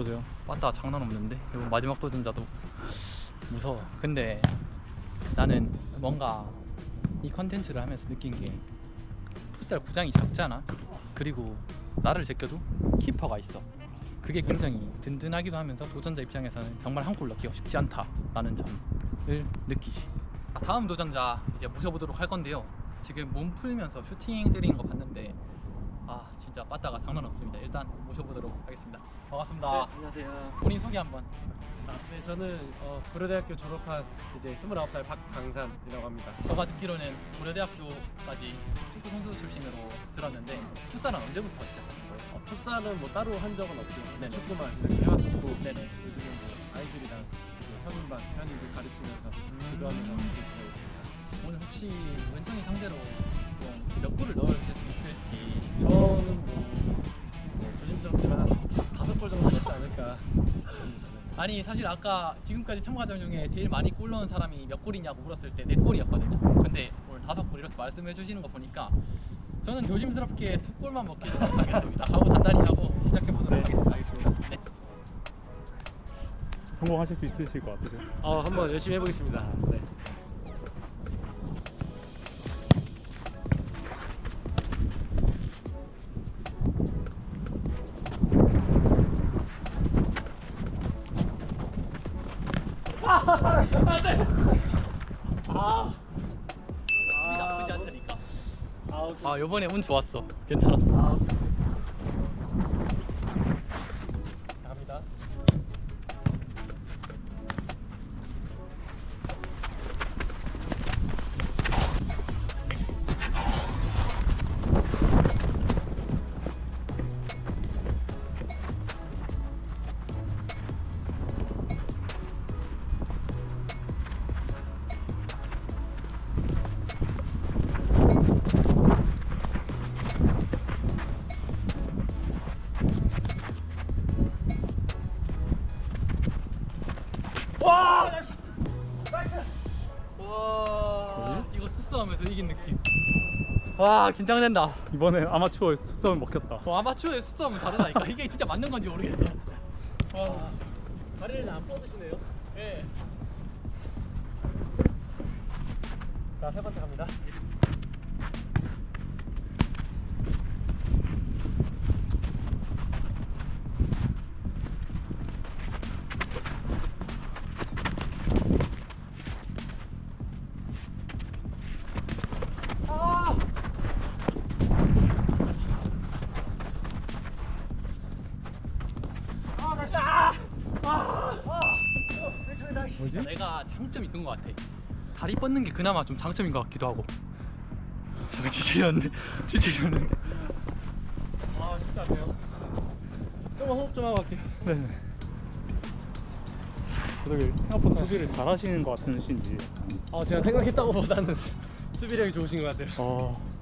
어떠세요? 빠따 장난 없는데 이거 마지막 도전자도 무서워. 근데 나는 뭔가 이 컨텐츠를 하면서 느낀 게 풋살 구장이 작잖아. 그리고 나를 제껴도 키퍼가 있어. 그게 굉장히 든든하기도 하면서 도전자 입장에서는 정말 한 골 넣기가 쉽지 않다라는 점을 느끼지. 다음 도전자 이제 모셔보도록 할 건데요. 지금 몸 풀면서 슈팅 때리는 거 봤는데 아 진짜 빠따가 장난 없습니다. 일단 모셔보도록 하겠습니다. 반갑습니다. 네, 안녕하세요. 본인 소개 한번. 아, 네, 저는 어, 고려대학교 졸업한 이제 29살 박강산이라고 합니다. 제가 듣기로는 고려대학교까지 축구 선수 출신으로 들었는데 풋살은 언제부터 시작하신 거예요? 어, 풋살은 뭐 따로 한 적은 없고 네 네. 축구만 이렇게 해왔었고 네네. 요즘은 뭐 아이들이랑 그 성인반 편입을 가르치면서 음. 지도하면서 이렇게 지내고 있습니다. 오늘 혹시 wen성이 상대로 좀몇 골을 있을지 않을까. 아니 사실 아까 지금까지 참가자 중에 제일 많이 골 넣은 사람이 몇 골이냐고 물었을 때 네 골이었거든요 근데 오늘 다섯 골 이렇게 말씀해 주시는 거 보니까 저는 조심스럽게 두 골만 먹기를 하겠습니다 하고 단단히 하고 시작해 보도록 네, 하겠습니다 알겠습니다. 네. 성공하실 수 있으실 것 같으세요? 어, 한번 열심히 해보겠습니다. 네. 수비 나쁘지 않다니까 아 요번에 운 좋았어 괜찮았어 갑 수싸움에서 이긴 느낌 와 긴장된다 이번에 아마추어 수싸움 먹혔다. 어, 아마추어의 수싸움은 다르다니까 이게 진짜 맞는 건지 모르겠어 와 다리를 안 뻗으시네요. 예. 자, 세 번째 갑니다. 이 그런 것 같아 다리 뻗는 게 그나마 좀 장점인 것 같기도 하고 잠깐 지치렸는데 지치렸는데 아, 쉽지 않네요. 조금 호흡 좀 하고 갈게요. 네. 되게 생각보다 수비를 잘 하시는 것 같으신지. 어, 제가 생각했던 것보다는 수비력이 좋으신 것 같아요. 어.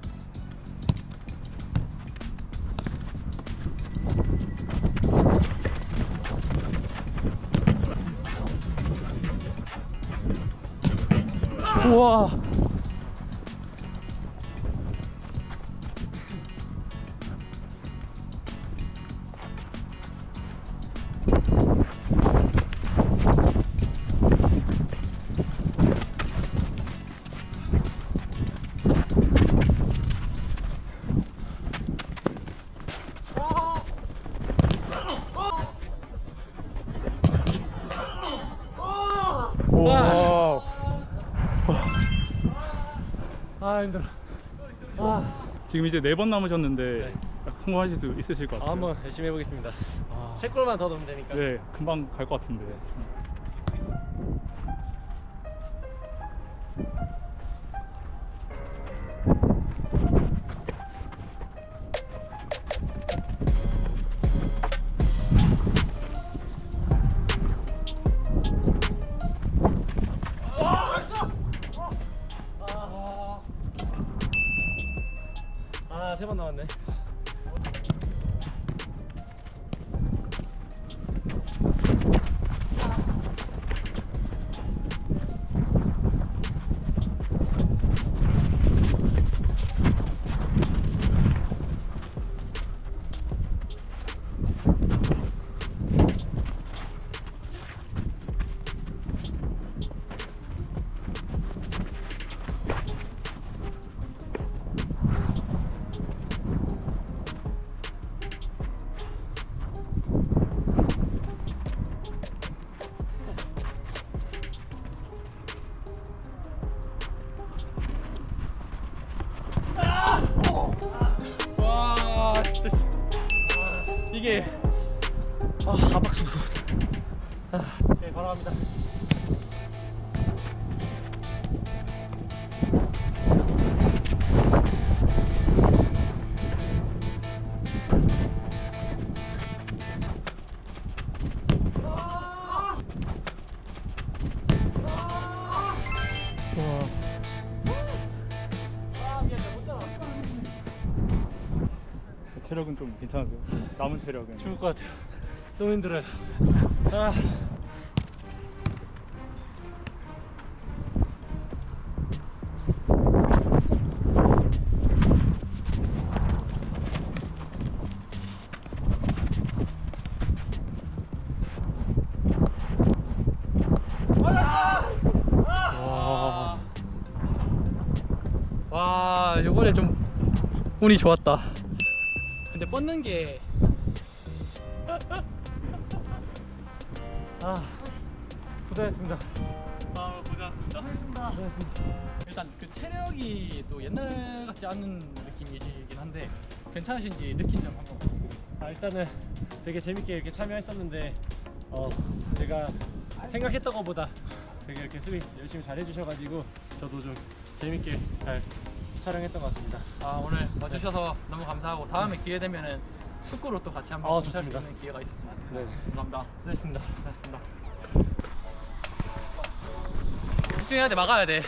우와. 와. 아, 힘들어. 아, 지금 이제 네 번 남으셨는데 네. 성공하실 수 있으실 것 아, 같아요. 한번 열심히 해보겠습니다. 아, 세 골만 더 넣으면 되니까. 네, 금방 갈 것 같은데. 아, 세번 남았네. 이게 아 압박수 네, 바로 갑니다. 체력은 좀 괜찮으세요? 남은 체력은 죽을 것 같아요. 너무 힘들어요. 아. 와. 와, 요번에 좀 운이 좋았다. 근데 뻗는 게 아. 고생했습니다. 아 고생하셨습니다 일단 그 체력이 또 옛날 같지 않은 느낌이시긴 한데 괜찮으신지 느낀 점 한번. 아, 일단은 되게 재밌게 이렇게 참여했었는데 어, 제가 생각했던 것보다 되게 이렇게 수비 열심히 잘 해주셔가지고 저도 좀 재밌게 잘 촬영했던 것 같습니다. 아 오늘 와주셔서 너무 감사하고 다음에 기회 되면은 축구로 또 같이 한번 아, 인사할 수 좋습니다. 있는 기회가 있었으면 네. 감사합니다. 수고했습니다. 고맙습니다. 집중해야 돼 막아야 돼.